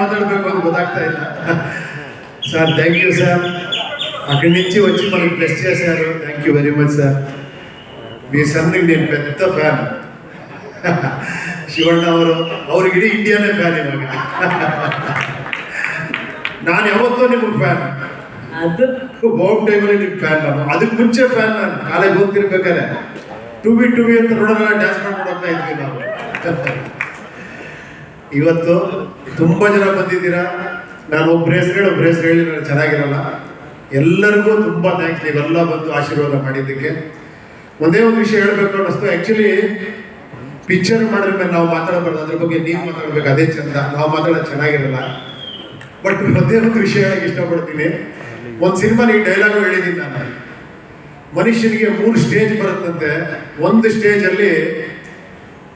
ಮಾತಾಡಬೇಕು ಅಂತ ಗೊತ್ತಾಗ್ತಾ ಇಲ್ಲ సార్ థ్యాంక్ యూ సార్ అక్కడి నుంచి వచ్చి మనకి ప్రెస్ చేశారు thank you very much sir మీ సన్కి నేను పెద్ద ఫ్యాన్ శివಣ್ణ ಅವರು ಅವರಿಗಿಡೀ ಇಂಡಿಯಾನೇ ಫ್ಯಾನ್ ಇವಾಗ ನಾನು ಯಾವತ್ತೂ ನಿಮಗೆ ಫ್ಯಾನ್ ಹೋಮ್ ಟೈಮಲ್ಲಿ ನಿಮ್ಗೆ ಫ್ಯಾನ್ ನಾನು ಅದಕ್ಕೆ ಮುಂಚೆ ಫ್ಯಾನ್ ನಾನು ಕಾಲೇಜ್ ಹೋಗ್ತಿರ್ಬೇಕಾದ್ರೆ ಟು ಬಿ ಟು ಬಿ ಅಂತ ನೋಡೋಣ ಡ್ಯಾನ್ಸ್ ಮಾಡ್ಕೊಂಡು ಹೋಗ್ತಾ ಇದ್ವಿ ನಾವು ಇವತ್ತು ತುಂಬ ಜನ ಬಂದಿದ್ದೀರಾ? ನಾನು ಒಬ್ಬರು ಹೆಸರು ಹೇಳಿ ಒಬ್ಬರು ಹೆಸರು ಹೇಳಿ ನಾನು ಚೆನ್ನಾಗಿರಲ್ಲ. ಎಲ್ಲರಿಗೂ ತುಂಬ ಥ್ಯಾಂಕ್ಸ್ ನೀವೆಲ್ಲ ಬಂದು ಆಶೀರ್ವಾದ ಮಾಡಿದ್ದಕ್ಕೆ. ಒಂದೇ ಒಂದು ವಿಷಯ ಹೇಳಬೇಕು ಅನ್ನಿಸ್ತು ಆ್ಯಕ್ಚುಲಿ ಪಿಕ್ಚರ್ ಮಾಡಿದ ಮೇಲೆ ನಾವು ಮಾತಾಡಬಾರ್ದು. ಅದ್ರ ಬಗ್ಗೆ ನೀವು ಮಾತಾಡ್ಬೇಕು. ಅದೇ ಚಂದ. ನಾವು ಮಾತಾಡೋದು ಚೆನ್ನಾಗಿರಲ್ಲ. ಬಟ್ ಒಂದೇ ಒಂದು ವಿಷಯ ಹೇಳಕ್ಕೆ ಇಷ್ಟಪಡ್ತೀನಿ. ಒಂದು ಸಿನಿಮಾ ಈ ಡೈಲಾಗು ಹೇಳಿದ್ದೀನಿ ನಾನು. ಮನುಷ್ಯನಿಗೆ ಮೂರು ಸ್ಟೇಜ್ ಬರುತ್ತಂತೆ. ಒಂದು ಸ್ಟೇಜಲ್ಲಿ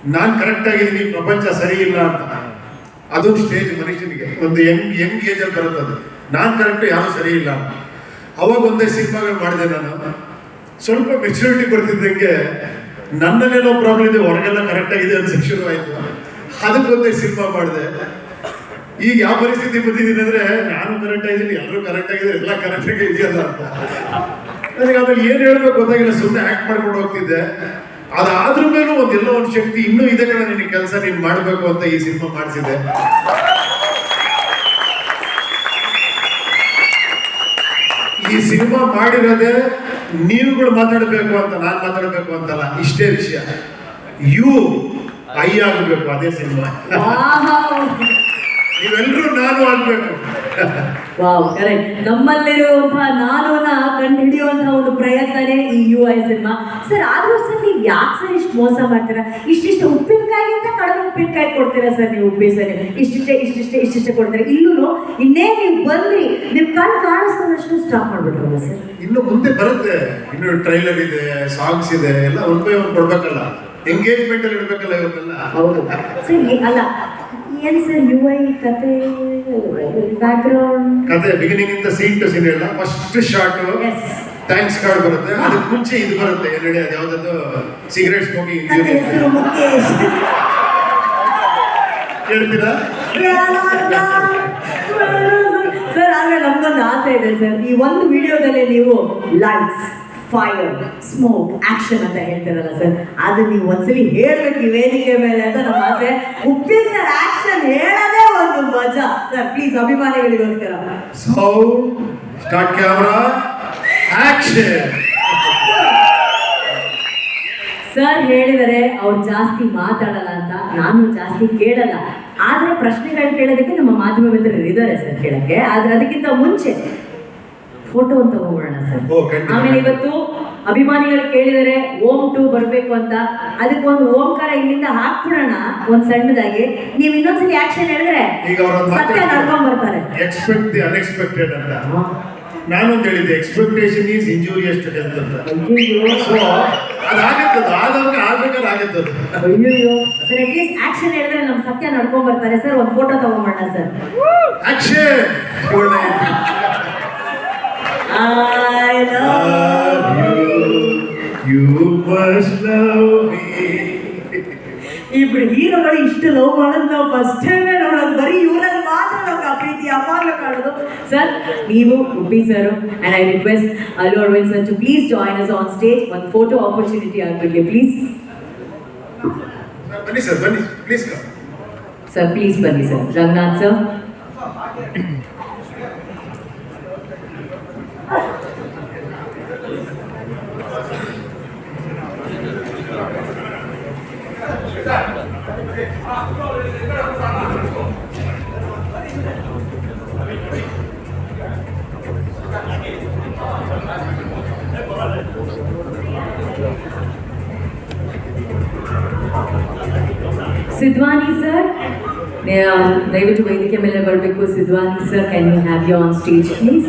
ನಾನು ಕರೆಕ್ಟ್ ಆಗಿದ್ದೀನಿ, ಪ್ರಪಂಚ ಸರಿ ಇಲ್ಲ ಅಂತ. ಅದೊಂದು ಸ್ಟೇಜ್ ಮನುಷ್ಯನಿಗೆ. ಒಂದು ಯಂಗ್ ಯಂಗ್ ಏಜಲ್ಲಿ ಬರುತ್ತದೆ ನಾನು ಕರೆಕ್ಟ್ ಯಾರು ಸರಿ ಇಲ್ಲ. ಅವಾಗ ಒಂದೇ ಸಿನಿಮಾಗಳು ಮಾಡಿದೆ ನಾನು. ಸ್ವಲ್ಪ ಮೆಚುರಿಟಿ ಬರ್ತಿದ್ದಂಗೆ ನನ್ನಲ್ಲೇನೋ ಪ್ರಾಬ್ಲಮ್ ಇದೆ, ಹೊರಗೆಲ್ಲ ಕರೆಕ್ಟ್ ಆಗಿದೆ ಅಂತ ಶುರು ಆಯ್ತು. ಅದಕ್ಕೊಂದೇ ಸಿನಿಮಾ ಮಾಡಿದೆ. ಈಗ ಯಾವ ಪರಿಸ್ಥಿತಿ ಬಂದಿದ್ದೀನಿ ಅಂದ್ರೆ, ನಾನು ಕರೆಕ್ಟ್ ಆಗಿದ್ದೀನಿ ಎಲ್ಲರೂ ಕರೆಕ್ಟ್ ಆಗಿದೆ ಎಲ್ಲ ಕರೆಕ್ಟ್ ಆಗಿ ಇದೆಯಲ್ಲ ಅಂತ. ನನಗೆ ಆಮೇಲೆ ಏನು ಹೇಳಬೇಕು ಗೊತ್ತಾಗಿಲ್ಲ ಸುಮ್ಮನೆ ಆಕ್ಟ್ ಮಾಡ್ಕೊಂಡು ಹೋಗ್ತಿದ್ದೆ. ಅದಾದ್ರ ಮೇಲೂ ಒಂದ್ ಎಲ್ಲೋ ಒಂದು ಶಕ್ತಿ ಇನ್ನೂ ಇದೆ ಕಡೆ ನಿನ್ನ ಕೆಲಸ ನೀನ್ ಮಾಡ್ಬೇಕು ಅಂತ ಈ ಸಿನಿಮಾ ಮಾಡಿಸಿದೆ ಈ ಸಿನಿಮಾ ಮಾಡಿರೋದೇ ನೀವುಗಳು ಮಾತಾಡಬೇಕು ಅಂತ ನಾನು ಮಾತಾಡಬೇಕು ಅಂತಲ್ಲ ಇಷ್ಟೇ ವಿಷಯ. ಯು ಐ ಆಗಬೇಕು ಅದೇ ಸಿನಿಮಾ. ನೀವೆಲ್ಲರೂ ನಾನು ಆಗ್ಬೇಕು. ವಾವ್ ಕರೆಕ್ಟ್ ನಮ್ಮಲ್ಲಿರುವಂತಹ ನಾನುನ ಕಂಡು ಹಿಡಿಯುವಂತಹ ಒಂದು ಪ್ರಯತ್ನನೇ ಈ ಯು ಐ ಸಿನಿಮಾ ಸರ್ ಆದ್ರೂ ಸರ್ ನೀವು ಯಾಕೆ ಸರ್ ಇಷ್ಟು ಮೋಸ ಮಾಡ್ತೀರಾ? ಇಷ್ಟಿಷ್ಟು ಉಪ್ಪಿನಕಾಯಿಗಿಂತ ಕಡಿಮೆ ಉಪ್ಪಿನಕಾಯಿ ಕೊಡ್ತೀರಾ ಸರ್ ನೀವು ಉಪ್ಪಿ ಸರ್ ಇಷ್ಟಿಷ್ಟೇ ಇಷ್ಟಿಷ್ಟೇ ಇಷ್ಟಿಷ್ಟೇ ಕೊಡ್ತೀರಾ? ಇಲ್ಲೂ ಇನ್ನೇ ನೀವು ಬಂದ್ರಿ ನಿಮ್ ಕಣ್ಣು ಕಾಣಿಸ್ತದಷ್ಟು ಸ್ಟಾಪ್ ಮಾಡ್ಬಿಟ್ರಲ್ಲ ಸರ್ ಇನ್ನು ಮುಂದೆ ಬರುತ್ತೆ. ಇನ್ನು ಟ್ರೈಲರ್ ಇದೆ ಸಾಂಗ್ಸ್ ಇದೆ ಎಲ್ಲ ಒನ್ ಬೈ ಒನ್ ಕೊಡ್ಬೇಕಲ್ಲ. ಎಂಗೇಜ್ಮೆಂಟ್ ಅಲ್ಲಿ ಇಡ್ಬೇಕಲ್ಲ ಇವತ್ತೆಲ್ಲ. ಹೌದು. ಸರಿ ಅಲ್ಲ ಸರ್ ಯು ಐ ಕತೆ ಬ್ಯಾಕ್ಗ್ರೌಂಡ್ ಕತೆ ಬಿಗಿನಿಂಗ್ ಇಂದ ಸೀನ್ ಟು ಸೀನ್ ಎಲ್ಲ. ಫಸ್ಟ್ ಶಾರ್ಟ್ ಥ್ಯಾಂಕ್ಸ್ ಕಾರ್ಡ್ ಬರುತ್ತೆ. ಅದಕ್ಕೆ ಮುಂಚೆ ಇದು ಬರುತ್ತೆ. ಎರಡೆ ಅದು ಯಾವ್ದದ್ದು ಸಿಗರೇಟ್ ಸ್ಮೋಕಿಂಗ್ ಹೇಳ್ತೀರಾ ಸರ್ ಆದ್ರೆ ನಮ್ಗೊಂದು ಆಸೆ ಇದೆ ಸರ್ ಈ ಒಂದು ವಿಡಿಯೋದಲ್ಲಿ ನೀವು ಲೈಟ್ಸ್ ಫೈರ್ ಸ್ಮೋಕ್ ಆಕ್ಷನ್ ಅಂತ ಹೇಳ್ತೇವಲ್ಲ ಸರ್ ಅದು ನೀವು ಒಂದ್ಸಲಿ ಹೇಳ್ಬೇಕು ಈ ವೇದಿಕೆ ಮೇಲೆ ಅಂತ ನಮ್ಮ ಆಸೆ. ಉಪ್ಪಿ ಸರ್ ಆಕ್ಷನ್ ಹೇಳೋದೇ ಒಂದು ಮಜಾ. Sir please ಅಭಿಮಾನಿಗಳಿಗೋಸ್ಕರ. Sound start camera action sir ಹೇಳಿದರೆ ಅವ್ರು ಜಾಸ್ತಿ ಮಾತಾಡಲ್ಲ ಅಂತ ನಾನು ಜಾಸ್ತಿ ಕೇಳಲ್ಲ. ಆದ್ರೆ ಪ್ರಶ್ನೆಗಳು ಕೇಳೋದಕ್ಕೆ ನಮ್ಮ ಮಾಧ್ಯಮ ಮಿತ್ರರು ಇದ್ದಾರೆ ಸರ್ ಕೇಳಕ್ಕೆ. ಆದ್ರೆ ಅದಕ್ಕಿಂತ ಮುಂಚೆ ಫೋಟೋ ಅಂತ ಹೋಗೋಣ. ಸರ್ ಆಮೇಲೆ ಇವತ್ತು ಅಭಿಮಾನಿಗಳು ಕೇಳಿದರೆ ಓಂ ಟು ಬರಬೇಕು ಅಂತ. ಅದಕ್ಕೊಂದು ಓಂಕಾರ ಇಲ್ಲಿಂದ ಹಾಕ್ಬಿಡೋಣ ಒಂದ್ ಸಣ್ಣದಾಗಿ. ನೀವು ಇನ್ನೊಂದ್ಸಲಿ ಆಕ್ಷನ್ ಹೇಳಿದ್ರೆ ಸತ್ಯ ನಡ್ಕೊಂಡ್ ಬರ್ತಾರೆ. ಎಕ್ಸ್ಪೆಕ್ಟ್ ದಿ ಅನ್ಎಕ್ಸ್ಪೆಕ್ಟೆಡ್ ಅಂತ. ನಾನು ಹೇಳಿದ್ದೆ expectation is injurious to health ಅಂತ. ಸೊ ಅದಾಗತ್ತದು ಆದವ್ರಿಗೆ ಆಗ್ಬೇಕಾದ್ರೆ ಆಗತ್ತದು. ಸರ್ ಅಟ್ಲೀಸ್ಟ್ ಆಕ್ಷನ್ ಹೇಳಿದ್ರೆ ನಮ್ಮ ಸತ್ಯ ನಡ್ಕೊಂಡ್ ಬರ್ತಾರೆ. ಸರ್ ಒಂದು photo ತಗೊಂಬೋಣ sir. Action I love you. Must love me. ಇಬ್ರು ಹೀರೋಗಳು ಇಷ್ಟು ಲವ್ ಮಾಡೋದು ನಾವು ಫಸ್ಟ್ ಟೈಮ್ ನೋಡೋದು ಬರೀ ಇವರಲ್ಲಿ ಮಾತ್ರ ನಮ್ಗೆ ಆ ಪ್ರೀತಿ ಅವಾಗಲೂ ಕಾಣೋದು ಸರ್ ನೀವು Uppi sir and I request Allu Aravind sir to please join us on stage ಒಂದು ಫೋಟೋ ಆಪರ್ಚುನಿಟಿ ಆಗ್ಬಿಡ್ಲಿ ಪ್ಲೀಸ್ ಬನ್ನಿ ಸರ್ ಬನ್ನಿ ಪ್ಲೀಸ್ ಕಮ್ ಸರ್ ಪ್ಲೀಸ್ ಬನ್ನಿ sir Ranganath sir Sidwani sir ದಯವಿಟ್ಟು ವೇದಿಕೆ ಮೇಲೆ ಬರಬೇಕು Sidwani sir can you have you on stage please